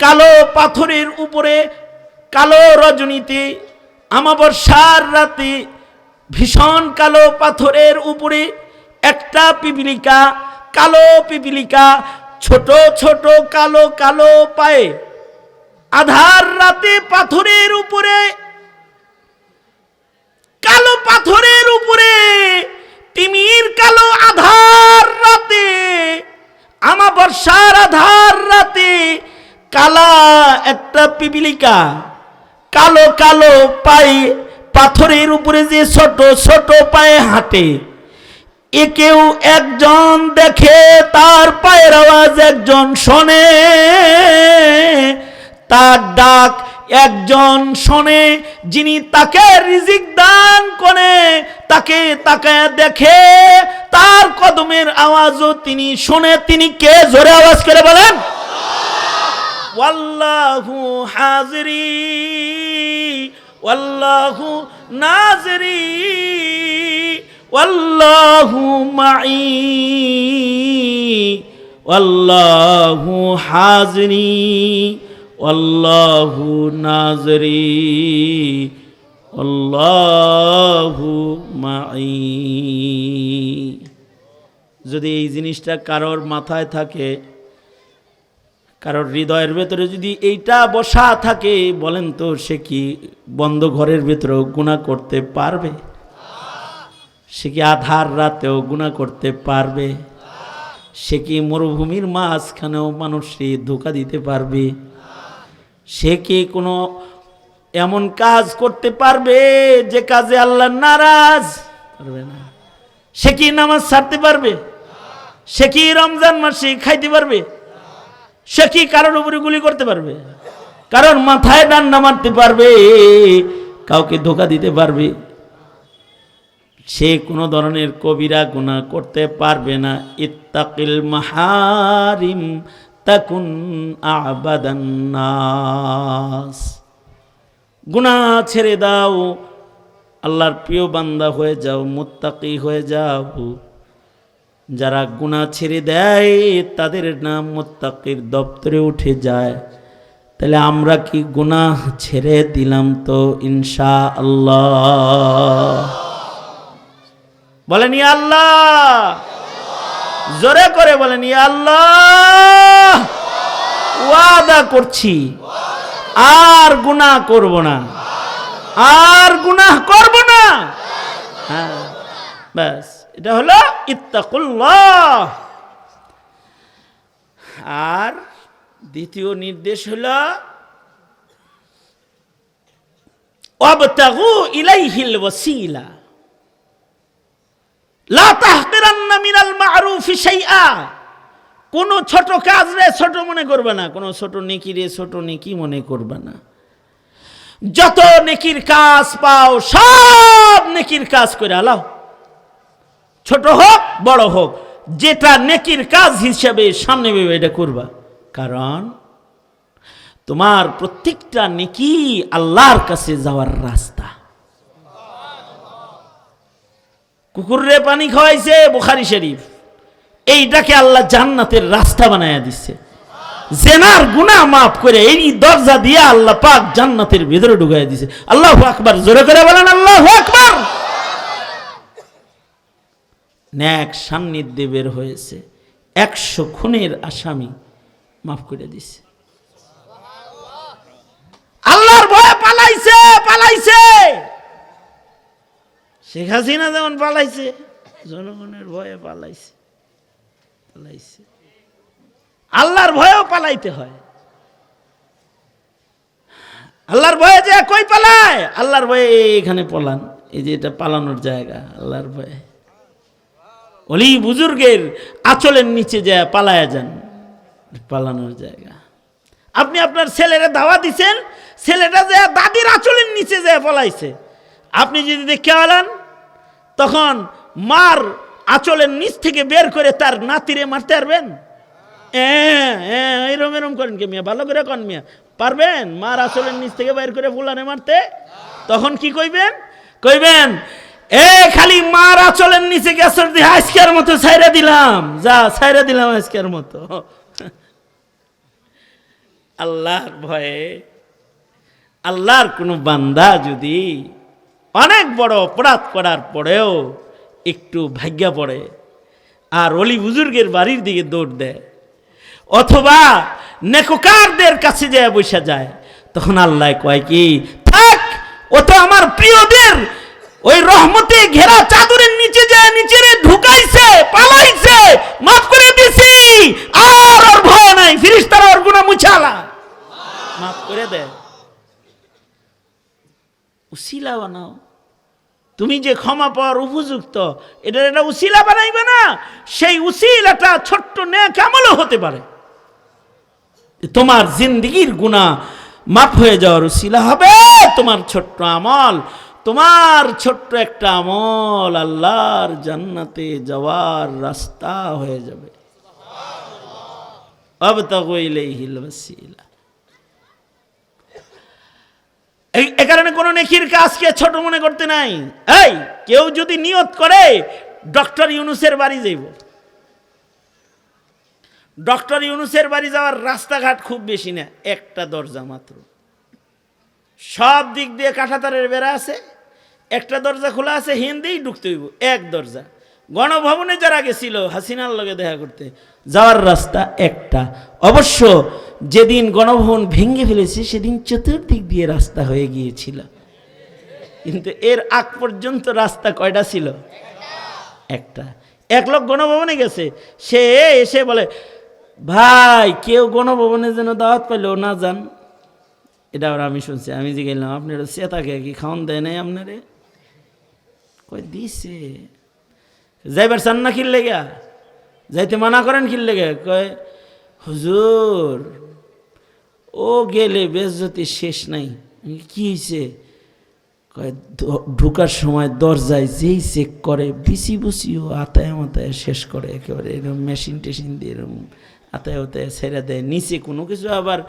কালো পাথরের উপরে কালো রজনীতে, আমাবস্যার রাতে ভীষণ কালো পাথরের উপরে একটা পিপিলিকা, কালো পিপিলিকা, ছোট ছোট কালো কালো পায়ে আধার রাতে পাথরের উপরে, কালো পাথরের উপরে তিমির কালো আধার রাতে, আমাবস্যার আধার রাতে কালা একটা পিপিলিকা। কালো কালো পায়ে পাথরের উপরে যে ছোট ছোট পায়ে হাঁটে। একেও একজন দেখে, তার পায়ের আওয়াজ একজন শোনে। তার ডাক একজন শোনে, যিনি তাকে রিজিক দান করে, তাকে তাকায় দেখে। তার কদমের আওয়াজও তিনি শুনে। তিনি কে? জোরে আওয়াজ করে বলেন। ওয়াল্লাহু হাজরি, ওয়াল্লাহু নাজরি, ওয়াল্লাহু মাই, ওয়াল্লাহু হাজরি, ওয়াল্লাহু নাজরি, ওয়াল্লাহু মাই। যদি এই জিনিসটা কারোর মাথায় থাকে কারোর হৃদয়ের ভেতরে যদি এইটা বসা থাকে, বলেন তো সে কি বন্ধ ঘরের ভেতরেও গুণা করতে পারবে? সে কি আধার রাতেও গুণা করতে পারবে? সে কি মরুভূমির মাঝখানেও মানুষকে ধোকা দিতে পারবে? সে কি কোনো এমন কাজ করতে পারবে যে কাজে আল্লাহ নারাজ? পারবে না। সে কি নামাজ ছাড়তে পারবে? সে কি রমজান মাসে খাইতে পারবে? সে কি কারোর উপরে গুলি করতে পারবে? কারণ মাথায় ডান্ডা মারতে পারবে, কাউকে ধোকা দিতে পারবে। সে কোনো ধরনের কবিরা গুণা করতে পারবে না। ইত্তাকিল মাহারিম তাকুন আবাদান্নাস গুণা ছেড়ে দাও, আল্লাহর প্রিয় বান্দা হয়ে যাও, মুত্তাকি হয়ে যাও। যারা গুণা ছেড়ে দেয়, তাদের নাম মোত্তাকির দপ্তরে উঠে যায়। তাহলে আমরা কি গুনাহ ছেড়ে দিলাম তো ইনশা আল্লাহ বলেন আল্লাহ! জোরে করে বলেন আল্লাহ! ওয়াদা করছি, আর গুনাহ করব না। আর গুনাহ করব না। হ্যাঁ। ব্যাস এটা হলো ইত্তাকুল্লাহ। আর দ্বিতীয় নির্দেশ হলো অবতাগু ইলাইহিল ওয়াসিলা। লা তাহকিরান্না মিনাল মারুফি শাইআ। কোন ছোট কাজ রে ছোট মনে করবে না, কোন ছোট নেকি রে ছোট নেকি মনে করবে না। যত নেকির কাজ পাও, সব নেকির কাজ করে আলাও। ছোট হোক, বড় হোক, যেটা নেকির কাজ হিসেবে সামনে ভেবে এটা করবা। কারণ তোমার প্রত্যেকটা নেকি আল্লাহর কাছে যাওয়ার রাস্তা। কুকুররে পানি খাওয়াইছে বুখারি শরীফ। এইটাকে আল্লাহ জান্নাতের রাস্তা বানায়া দিচ্ছে জেনার গুনাহ মাফ করে এই দরজা দিয়ে আল্লাহ পাক জান্নাতের ভিতরে ঢুকাই দিছে। আল্লাহ আকবার, জোরে করে বলেন, আল্লাহ আকবার। ন্যাক সান্নিধ্যে বের হয়েছে। একশো খুনের আসামি মাফ করে দিছে। আল্লাহর ভয়ে পালাইছে পালাইছে। শেখ হাসিনা যেমন পালাইছে, জনগণের ভয়ে পালাইছে পালাইছে। আল্লাহর ভয়েও পালাইতে হয়। আল্লাহর ভয়ে যে কই পালায়? আল্লাহর ভয়ে এখানে পলান। এই যে এটা পালানোর জায়গা, আল্লাহর ভয়ে। অলি বুজুর্গের আঁচলের নিচে যায়, পালায়া যান। পালানোর জায়গা। আপনি আপনার ছেলেরা দাওয়া দিছেন, ছেলেটা যে দাদির আঁচলের নিচে যায়, পলাইছে। আপনি যদি দেখে আলান, তখন মার আঁচলের নিচ থেকে বের করে তার নাতিরে মারতে পারবেন? এরম এরম করেন কে মিয়া? ভালো করে কন মিয়া। পারবেন? মার আঁচলের নিচ থেকে বের করে ফুলানে মারতে? তখন কি কইবেন? কইবেন এ, খালি মার আঁচলের নিচে গেছর দিয়ে আজকের মতো ছাইরা দিলাম। যা ছাইরা দিলাম আজকের মতো। আল্লাহর ভয়ে, আল্লাহর কোনো বান্দা যদি অনেক বড় অপরাধ করার পরেও একটু ভাগ্যা পড়ে আর অলি বুজুর্গের বাড়ির দিকে দৌড় দেয়, অথবা নেকোকারদের কাছে যায়, বসে যায়, তখন আল্লাহ কয় কি, থাক, ও তো আমার প্রিয়দের ওই রহমতে ঘেরা চাদরের নিচে যায় নিচে ঢুকাইছে, পালাইছে, মাফ করে দিছি, আর ওর ভয় নাই, ফিরিস্তারা ওর গুণা মুছালা মাফ করে দে। উসিলা বানাও। তুমি যে ক্ষমা পাওয়ার উপযুক্ত এটা এটা উসিলা বানাইবে না, সেই উসিলাটা ছোট্ট ন্যাক আমলও হতে পারে। তোমার জিন্দগির গুণা মাফ হয়ে যাওয়ার উসিলা হবে তোমার ছোট্ট আমল। তোমার ছোট্ট একটা আমল আল্লাহর জান্নাতে যাওয়ার রাস্তা হয়ে যাবে। এ কারণে কোনো নেকির কাজকে ছোট মনে করতে নাই। এই, কেউ যদি নিয়ত করে, ডক্টর ইউনুসের বাড়ি যাইব। ডক্টর ইউনুসের বাড়ি যাওয়ার রাস্তাঘাট খুব বেশি না, একটা দরজা মাত্র। সব দিক দিয়ে কাঁঠাতারের বেড়া আছে, একটা দরজা খোলা আছে হিন্দিই ঢুকতে হইব, এক দরজা। গণভবনে যারা গেছিল, হাসিনার লগে দেখা করতে, যাওয়ার রাস্তা একটা। অবশ্য যেদিন গণভবন ভেঙে ফেলেছে, সেদিন চতুর্দিক দিয়ে রাস্তা হয়ে গিয়েছিল। কিন্তু এর আগ পর্যন্ত রাস্তা কয়টা ছিল? একটা। এক লোক গণভবনে গেছে, সে এসে বলে, ভাই, কেউ গণভবনে যেন দাওয়াত পাইলেও না যান। এটা আবার আমি শুনছি, আমি যে গেলাম, আপনার চেতাকে কি খাওয়ান দেয় নাই আপনারে? কই দিছে। যাইবার চান না কিনলে গা যাইতে মানা করেন কিনলে গে কয়, হুজুর, ও গেলে বেজ্জতি শেষ নাই। কি হয়েছে কয় ঢোকার সময় দরজায় যেই চেক করে, বিসি বুসিও আতায় মাতায় শেষ করে। একেবারে এরকম মেশিন টেশিন দিয়ে এরকম আতায় উতায় ছেড়ে দেয়। নিচে কোনো কিছু আবার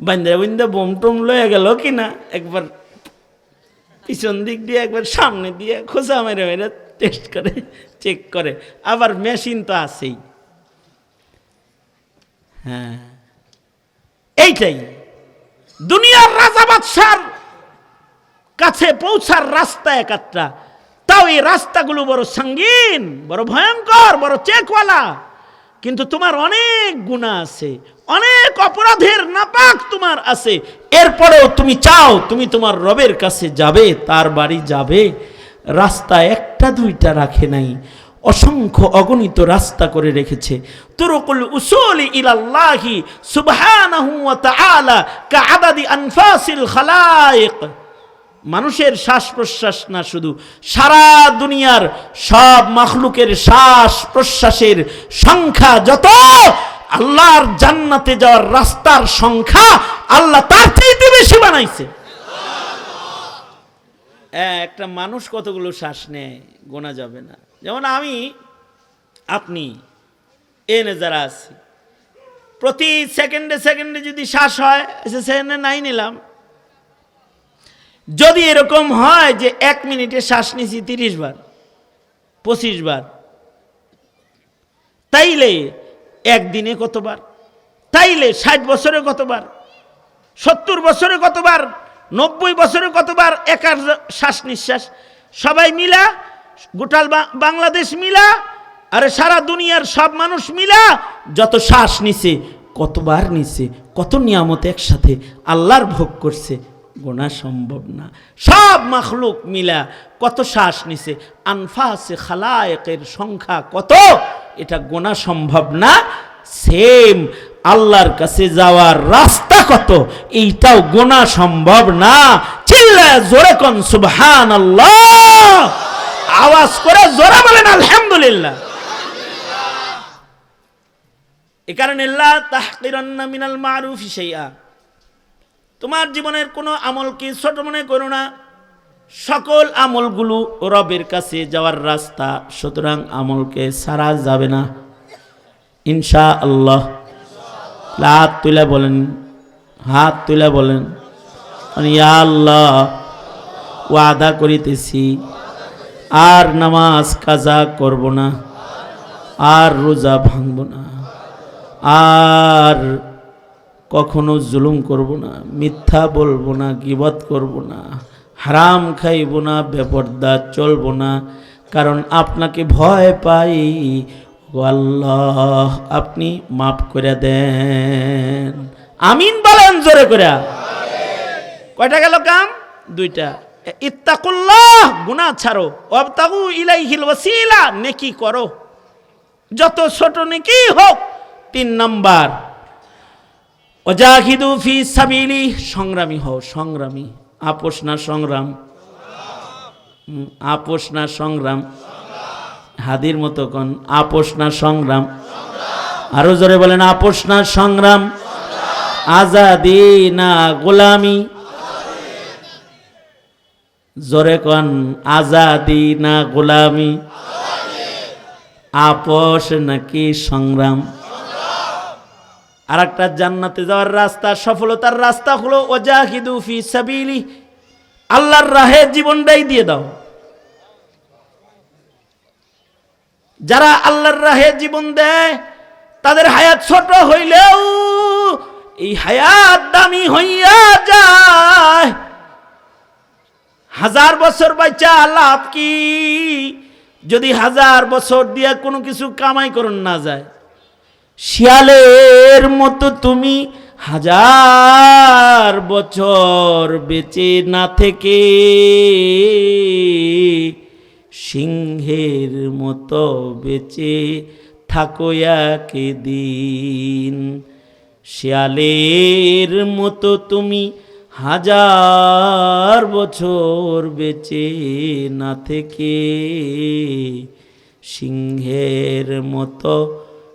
বান্দা বোম টোম লয়ে গেল কি না একবার পিছন দিক দিয়ে, একবার সামনে দিয়ে খোঁজা মেরে মেরে টেস্ট করে চেক করে। আবার মেশিন তো আছেই। হ্যাঁ। এইটাই। দুনিয়ার রাজা বাদশার কাছে পৌঁছার রাস্তা একাত্রা। তাও এই রাস্তাগুলো বড় সঙ্গীন, বড় ভয়ঙ্কর, বড় চেকওয়ালা। কিন্তু তোমার অনেক গুণা আছে, অনেক অপরাধের নাপাক তোমার আছে। এরপরেও তুমি চাও, তুমি তোমার রবের কাছে যাবে, তার বাড়ি যাবে, রাস্তা একটা দুইটা রাখে নাই, অসংখ্য অগণিত রাস্তা করে রেখেছে। তুরকুল উসুল ইলাল্লাহি সুবহানাহু ওয়া তাআলা কাআদাদি আনফাসিল খালায়েক মানুষের শ্বাস প্রশ্বাস না, শুধু সারা দুনিয়ার সব মাখলুকের শ্বাস প্রশ্বাসের সংখ্যা যত, আল্লাহর জান্নাতে যাওয়ার রাস্তার সংখ্যা আল্লাহ তার চাইতে বেশি বানাইছে। একটা মানুষ কতগুলো শ্বাস নেয়, গোনা যাবে না। যেমন আমি, আপনি, এনে যারা আছি, প্রতি সেকেন্ডে সেকেন্ডে যদি শ্বাস হয় সেকেন্ডে নাই নিলাম। যদি এরকম হয় যে এক মিনিটে শ্বাস নিছি তিরিশ বার, পঁচিশ বার, তাইলে একদিনে কতবার? তাইলে ষাট বছরে কতবার? সত্তর বছরে কতবার? নব্বই বছরে কতবার একার শ্বাস নিঃশ্বাস? সবাই মিলা, গোটাল বাংলাদেশ মিলা, আরে সারা দুনিয়ার সব মানুষ মিলা, যত শ্বাস নিছে, কতবার নিছে, কত নিয়ামত একসাথে আল্লাহর ভোগ করছে গোনা সম্ভব না। সব মাখলুক মিলা কত শ্বাস নিছে, আনফাসে খালায়েকের সংখ্যা কত? এটা গোনা সম্ভব না। সেম আল্লাহর কাছে যাওয়ার রাস্তা কত? এইটাও গোনা সম্ভব না। চিল্লা জোরে কন সুবহান আওয়াজ করে জোরে বলেন, আলহামদুলিল্লাহ। এ কারণে লা তাহকিরান্না মিনাল মারুফ শাইআ। তোমার জীবনের কোনো আমলকে ছোট মনে করো না? সকল আমলগুলো রবের কাছে যাওয়ার রাস্তা, সুতরাং আমলকে সারা যাবে না। ইনশা আল্লাহ হাত তুলে বলেন, হাত তুলে বলেন। ইয়া আল্লাহ, ওয়াদা করিতেছি, আর নামাজ কাজা করব না, আর রোজা ভাঙব না, আর কখনো জুলুম করব না, মিথ্যা বলব না, গিবত করব না, হারাম খাইব না, বেপর্দা চলব না, কারণ আপনাকে ভয় পাই। আল্লাহ, আপনি মাফ করে দেন। আমিন বলেন জোরে করে। কয়টা গেল কাম? দুইটা। ইত্তাকুল্লাহ, গুনাহ ছাড়ো। অবতাগু ইলাইহিল ওয়াসিলা, নেকি করো। যত ছোট নেকি হোক, তিন নাম্বার। অজাহিদু ফি সাবিলি, সংগ্রামী হও, সংগ্রামী। আপোষ না সংগ্রাম। আপোষ না সংগ্রাম। হাদির মতো কোন? আপোষ না সংগ্রাম। আরও জোরে বলেন, আপোষ না সংগ্রাম। আজাদি না গোলামি। জোরে কন? আজাদি না গোলামি। আপোষ নাকি সংগ্রাম? আর একটা জান্নাতে যাওয়ার রাস্তা, সফলতার রাস্তা হলো ওজাহিদু ফি সাবিলি। আল্লাহর রাহে জীবনটাই দিয়ে দাও। যারা আল্লাহর রাহে জীবন দেয়, তাদের হায়াত ছোট হইলেও এই হায়াত দামি হইয়া যায়। হাজার বছর বাচ্চা লাভ কি? যদি হাজার বছর দিয়ে কোনো কিছু কামাই করুন না যায়। শিয়ালের মতো তুমি হাজার বছর বেঁচে না থেকে সিংহের মতো বেঁচে থাকো দিন শিয়ালের মতো তুমি হাজার বছর বেঁচে না থেকে সিংহের মতো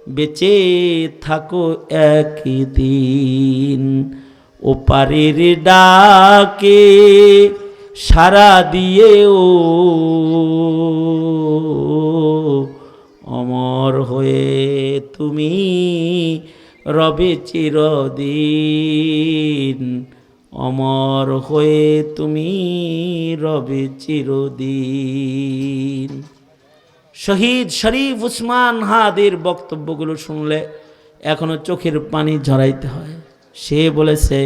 বেঁচে থাকো একদিন। ওপারের ডাকে সারা দিয়ে ও অমর হয়ে তুমি রবে চিরদিন। অমর হয়ে তুমি রবে চিরদিন। শহীদ শরীফ উসমান হাদের বক্তব্যগুলো শুনলে এখনও চোখের পানি ঝরাইতে হয়। সে বলেছে,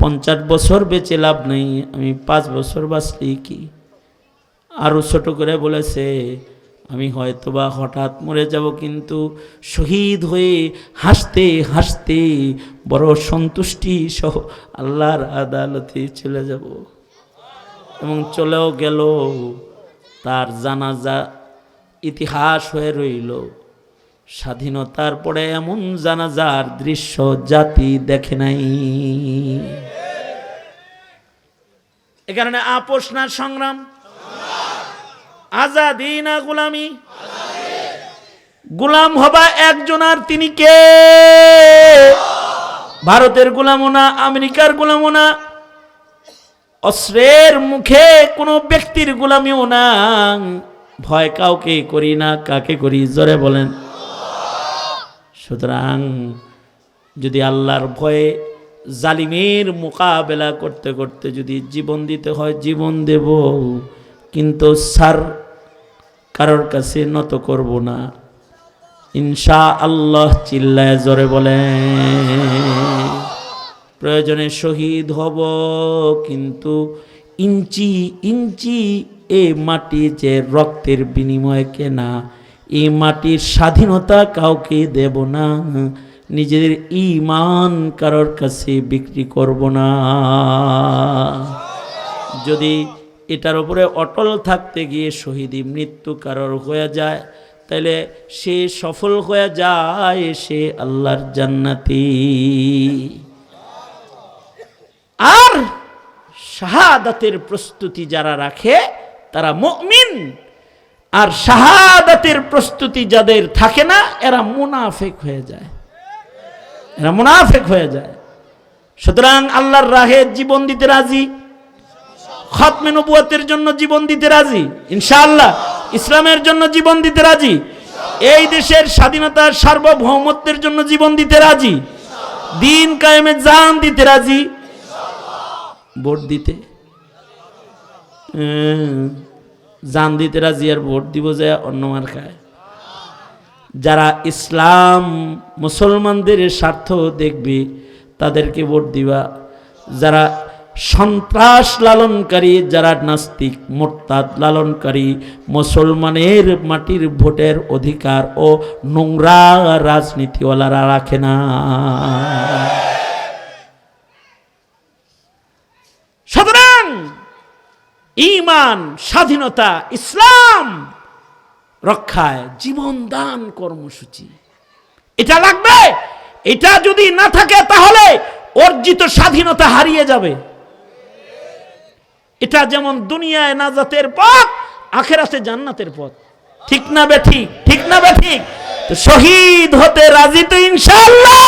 পঞ্চাশ বছর বেঁচে লাভ নেই, আমি পাঁচ বছর বাঁচলি কি? আরও ছোট করে বলেছে, আমি হয়তোবা হঠাৎ মরে যাব, কিন্তু শহীদ হয়ে হাসতে হাসতে বড় সন্তুষ্টি সহ আল্লাহর আদালতে চলে যাব এবং চলেও গেল তার জানাজা ইতিহাস হয়ে রইল। স্বাধীনতার পরে এমন জানাজার দৃশ্য জাতি দেখে নাই। এ কারণে আপোষ না সংগ্রাম। আজাদি না গোলামি। গোলাম হবা একজন আর তিনি কে? ভারতের গোলামও না, আমেরিকার গোলামও না। অস্ত্রের মুখে কোনো ব্যক্তির গোলামিও না। ভয় কাউকে করি না, কাকে করি? জোরে বলেন। সুতরাং যদি আল্লাহর ভয়ে জালিমের মোকাবেলা করতে করতে যদি জীবন দিতে হয়, জীবন দেব। কিন্তু স্যার, কারোর কাছে নত করব না। ইনশা আল্লাহ চিল্লায় জোরে বলে প্রয়োজনে শহীদ হব, কিন্তু ইঞ্চি ইঞ্চি এ মাটি যে রক্তের বিনিময়ে কেনা, এই মাটির স্বাধীনতা কাউকে দেব না। নিজেদের ইমান কারোর কাছে বিক্রি করব না। যদি এটার উপরে অটল থাকতে গিয়ে শহীদি মৃত্যু কারোর হয়ে যায়, তাহলে সে সফল হয়ে যায় সে আল্লাহর জান্নাতি। আর শাহাদাতের প্রস্তুতি যারা রাখে তারা মুমিন। আর শাহাদাতের প্রস্তুতি যাদের থাকে না, এরা মুনাফেক হয়ে যায়। এরা মুনাফেক হয়ে যায়। সুতরাং আল্লাহর রাহে জীবন দিতে রাজি, খতমে নবুয়তের জন্য জীবন দিতে রাজি, ইনশাআল্লাহ ইসলামের জন্য জীবন দিতে রাজি, এই দেশের স্বাধীনতার সার্বভৌমত্বের জন্য জীবন দিতে রাজি, দিন কায়েমে জান দিতে রাজি, ভোট দিতে জান দিতে রাজি আর ভোট দিব যে অন্য খায়। যারা ইসলাম মুসলমানদের স্বার্থ দেখবে, তাদেরকে ভোট দিবা। যারা সন্ত্রাস লালনকারী, যারা নাস্তিক, মোরতাদ লালনকারী, মুসলমানের মাটির ভোটের অধিকার ও নোংরা রাজনীতিওয়ালারা রাখে না সুতরাং ইমান, স্বাধীনতা, ইসলাম রক্ষায় জীবন দান কর্মসূচি। এটা লাগবে? এটা যদি না থাকে তাহলে অর্জিত স্বাধীনতা হারিয়ে যাবে। এটা যেমন দুনিয়ায় নাজাতের পথ, আখেরাতে জান্নাতের পথ। ঠিক না বে ঠিক? না বে ঠিক? শহীদ হতে রাজি তো ইনশাল্লাহ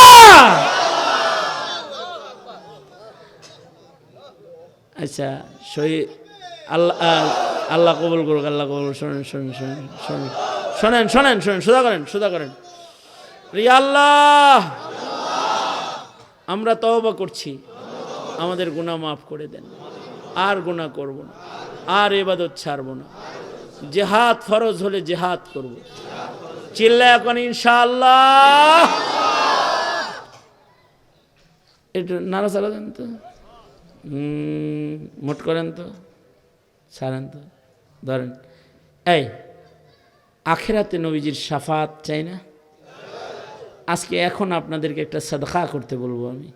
আচ্ছা শহীদ আল্লাহ আল্লাহ কবুল করুক, আল্লাহ কবুল শোনেন শোনেন শোনেন শোনেন। শোনেন শোনেন শোনেন, সুদা করেন সুদা করেন। রিয়া আল্লাহ! আমরা তওবা করছি। আমাদের গুনাহ মাফ করে দেন। আর গুনাহ করব না। আর এবাদত ছাড়ব না। জেহাদ ফরজ হলে জেহাদ করব। চিল্লা এখন ইনশাআল্লাহ। একটু নাড়া চালা দেন তো। মোট করেন তো। ছাড়েন তো ধরেন, এই, আখেরাতে নবীজির সাফাত চাই না? আজকে এখন আপনাদেরকে একটা সাদকা করতে বলব আমি।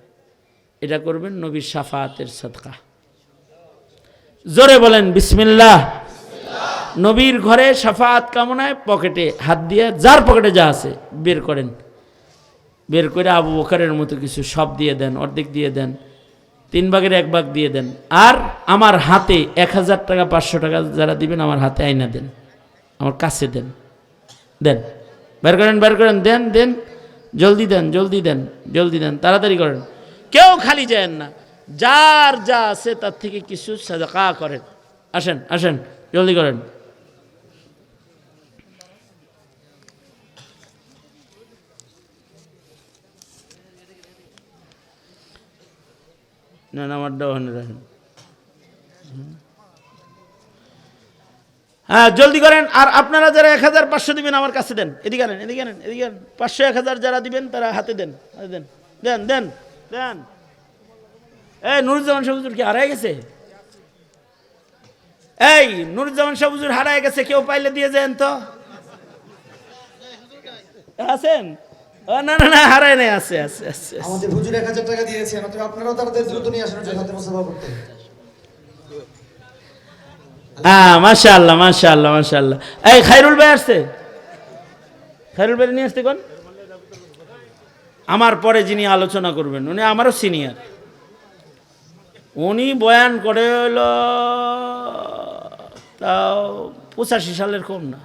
এটা করবেন নবীর সাফাতের সাদকা। জোরে বলেন, বিসমিল্লাহ। নবীর ঘরে সাফাত কামনায় পকেটে হাত দিয়ে যার পকেটে যা আছে বের করেন। বের করে আবু বকারের মতো কিছু সব দিয়ে দেন, অর্ধেক দিয়ে দেন। তিন ভাগের এক ভাগ দিয়ে দেন। আর আমার হাতে এক হাজার টাকা, পাঁচশো টাকা যারা দিবেন, আমার হাতে আইনা দেন। আমার কাছে দেন। দেন। বের করেন বের করেন। দেন দেন। জলদি দেন জলদি দেন জলদি দেন। তাড়াতাড়ি করেন। কেউ খালি যায়েন না। যার যা আছে, তার থেকে কিছু সাদাকা করেন। আসেন আসেন। জলদি করেন। না আমারটা ওখানে রাখেন হ্যাঁ জলদি করেন, আর আপনারা যারা এক হাজার পাঁচশো দিবেন আমার কাছে দেন। এদিকে আনেন এদিকে আনেন এদিকে আনেন। পাঁচশো, এক হাজার যারা দিবেন, তারা হাতে দেন হাতে দেন। দেন দেন দেন। এই, নুরুজ্জামান সাহুজুর কি হারায় গেছে? এই, নুরুজ্জামান সাহুজুর হারায় গেছে, কেউ পাইলে দিয়ে যান তো। আছেন? ও, না না না হারায় নাই আছে আছে আছে। আমাদের হুজুর এক হাজার টাকা দিয়েছেন অতএব আপনারাও তাদের দ্রুত নিয়ে আসেন মুসাফা করতে। হ্যাঁ মাশা আল্লাহ মাশা আল্লাহ মাশা আল্লাহ এই খাইরুল ভাই আসছে? খাইরুল ভাই নিয়ে আসতে কোন? আমার পরে যিনি আলোচনা করবেন উনি আমারও সিনিয়র। উনি বয়ান করে হলো তাও পঁচাশি সালের কম না।